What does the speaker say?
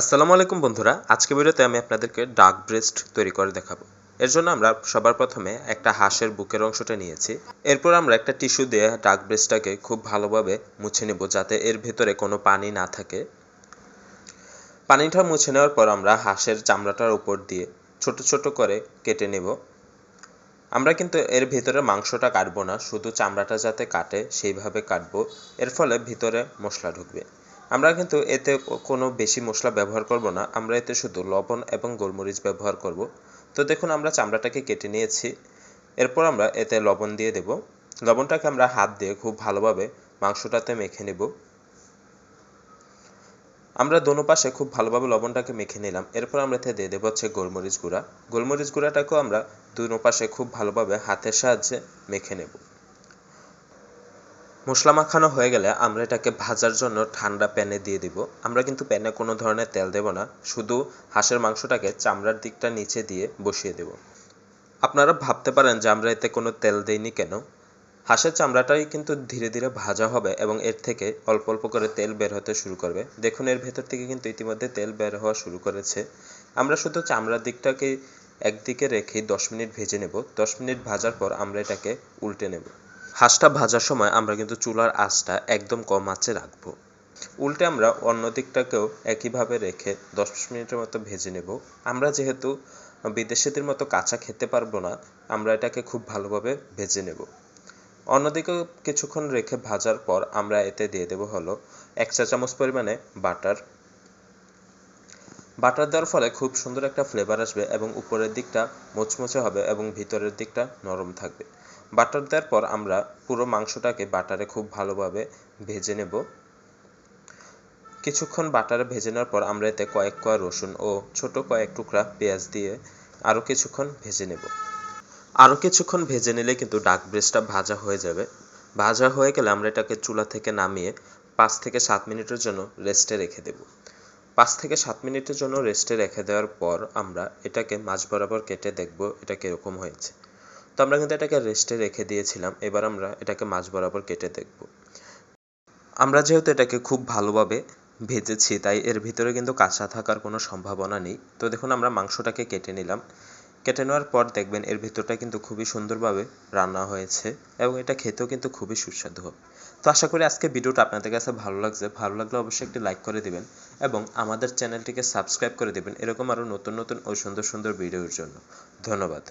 আসসালামু আলাইকুম বন্ধুরা, আজকে ভিডিওতে আমি আপনাদেরকে ডার্ক ব্রেস্ট তৈরি করে দেখাবো। এর জন্য আমরা সবার প্রথমে একটা হাঁসের বুকের অংশটা নিয়েছি। এরপর আমরা একটা টিস্যু দিয়ে ডার্ক ব্রেস্টটাকে খুব ভালোভাবে মুছে নেব যাতে এর ভেতরে কোনো পানি না থাকে। পানিটা মুছে নেওয়ার পর আমরা হাঁসের চামড়াটার উপর দিয়ে ছোট ছোট করে কেটে নেব। আমরা কিন্তু এর ভিতরে মাংসটা কাটবো না, শুধু চামড়াটা যাতে কাটে সেইভাবে কাটবো। এর ফলে ভিতরে মশলা ঢুকবে। আমরা কিন্তু এতে কোনো বেশি মশলা ব্যবহার করব না, আমরা এতে শুধু লবণ এবং গোলমরিচ ব্যবহার করব। তো দেখুন, আমরা চামড়াটাকে কেটে নিয়েছি। এরপর আমরা এতে লবণ দিয়ে দেব। লবণটাকে আমরা হাত দিয়ে খুব ভালোভাবে মাংসটাতে মেখে নেব। আমরা দোনো পাশে খুব ভালোভাবে লবণটাকে মেখে নিলাম। এরপর আমরা এতে দিয়ে দেবো হচ্ছে গোলমরিচ গুঁড়া। গোলমরিচ গুঁড়াটাকেও আমরা দোনো পাশে খুব ভালোভাবে হাতের সাহায্যে মেখে নেব। মশলা মাখানো হয়ে গেলে আমরা এটাকে ভাজার জন্য ঠান্ডা প্যানে দিয়ে দিব। আমরা কিন্তু প্যানে কোনো ধরনের তেল দেব না, শুধু হাঁসের মাংসটাকে চামড়ার দিকটা নিচে দিয়ে বসিয়ে দেব। আপনারা ভাবতে পারেন যে আমরা এতে কোনো তেল দেইনি কেন? হাঁসের চামড়াটাই কিন্তু ধীরে ধীরে ভাজা হবে এবং এর থেকে অল্প অল্প করে তেল বের হতে শুরু করবে। দেখুন, এর ভেতর থেকে কিন্তু ইতিমধ্যে তেল বের হওয়া শুরু করেছে। আমরা শুধু চামড়ার দিকটাকে একদিকে রেখে দশ মিনিট ভেজে নেব। দশ মিনিট ভাজার পর আমরা এটাকে উল্টে নেব। হাঁসটা ভাজার সময় আমরা কিন্তু চুলার আঁচটা একদম কম আঁচে রাখব। উল্টে আমরা অন্য দিকটাকেও একইভাবে রেখে দশ মিনিটের মতো ভেজে নেব। আমরা যেহেতু বিদেশিদের মতো কাঁচা খেতে পারব না, আমরা এটাকে খুব ভালোভাবে ভেজে নেব। অন্যদিকেও কিছুক্ষণ রেখে ভাজার পর আমরা এতে দিয়ে দেব হলো এক চা চামচ পরিমাণে বাটার। বাটার দেওয়ার ফলে খুব সুন্দর একটা ফ্লেভার আসবে এবং উপরের দিকটা মুচমুচে হবে এবং ভিতরের দিকটা নরম থাকবে। বাটার দেওয়ার পর আমরা পুরো মাংসটাকে বাটারে খুব ভালোভাবে ভেজে নেব। কিছুক্ষণ বাটারে ভেজে নেওয়ার পর আমরা এতে কয়েক কোয়া রসুন ও ছোট কয়েক টুকরা পেঁয়াজ দিয়ে আরও কিছুক্ষণ ভেজে নেব। আরও কিছুক্ষণ ভেজে নিলে কিন্তু ডাক ব্রেস্টটা ভাজা হয়ে যাবে। ভাজা হয়ে গেলে আমরা এটাকে চুলা থেকে নামিয়ে পাঁচ থেকে সাত মিনিটের জন্য রেস্টে রেখে দেব। পাঁচ থেকে সাত মিনিটের জন্য রেস্টে রেখে দেওয়ার পর আমরা এটাকে মাছ বরাবর কেটে দেখব এটা কীরকম হয়েছে। তো আমরা কিন্তু এটাকে রেস্টে রেখে দিয়েছিলাম। এবার আমরা এটাকে মাছ বরাবর কেটে দেখব। আমরা যেহেতু এটাকে খুব ভালোভাবে ভেজেছি, তাই এর ভিতরে কিন্তু কাঁচা থাকার কোনো সম্ভাবনা নেই। তো দেখুন, আমরা মাংসটাকে কেটে নিলাম। কেটে নেওয়ার পর দেখবেন এর ভিতরটা কিন্তু খুবই সুন্দরভাবে রান্না হয়েছে এবং এটা খেতেও কিন্তু খুবই সুস্বাদু। হবে তো আশা করি আজকে ভিডিওটা আপনাদের কাছে ভালো লাগছে। ভালো লাগলে অবশ্যই একটি লাইক করে দিবেন এবং আমাদের চ্যানেলটিকে সাবস্ক্রাইব করে দিবেন। এরকম আরও নতুন নতুন ও সুন্দর সুন্দর ভিডিওর জন্য। ধন্যবাদ।